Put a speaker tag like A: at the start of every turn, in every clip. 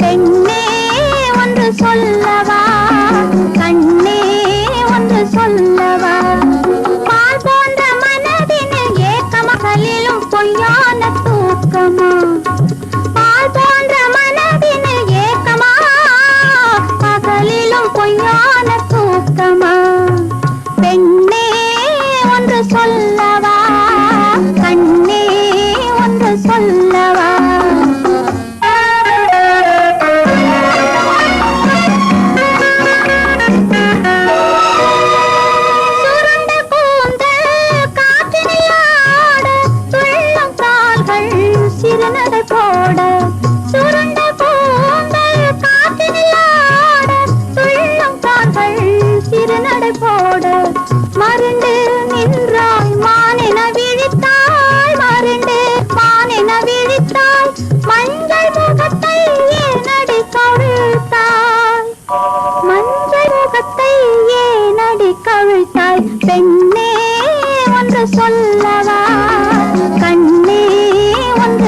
A: பெண்ணே ஒன்று சொல்லவா? கண்ணே ஒன்று சொல்ல சிறுநடை போட. சுருண்ட கூந்தல் காற்றினில் ஆட துள்ளும் கால்கள் சிறுநடை போட. மருண்டு நின்றாய் மானென விழித்தாய் மருண்டு மானென விழித்தாய் மஞ்சள் முகத்தை ஏனடி கவிழ்த்தாய். மஞ்சள் முகத்தை ஏனடி கவிழ்த்தாய். பெண்ணே ஒன்று சொல்லவா?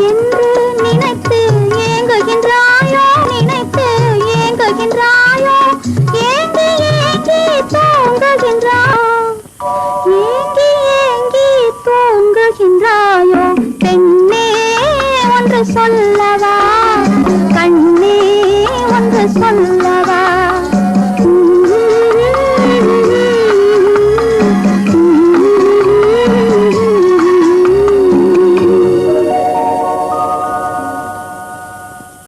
A: என்று நினைத்து ஏங்குகின்றாயோ நினைத்து ஏங்குகின்றாயோ ஏங்கி ஏங்கி தூங்குகின்றாயோ ஏங்கி ஏங்கி தூங்குகின்றாயோ பெண்ணே ஒன்று சொல்லவா கண்ணே ஒன்று சொல்ல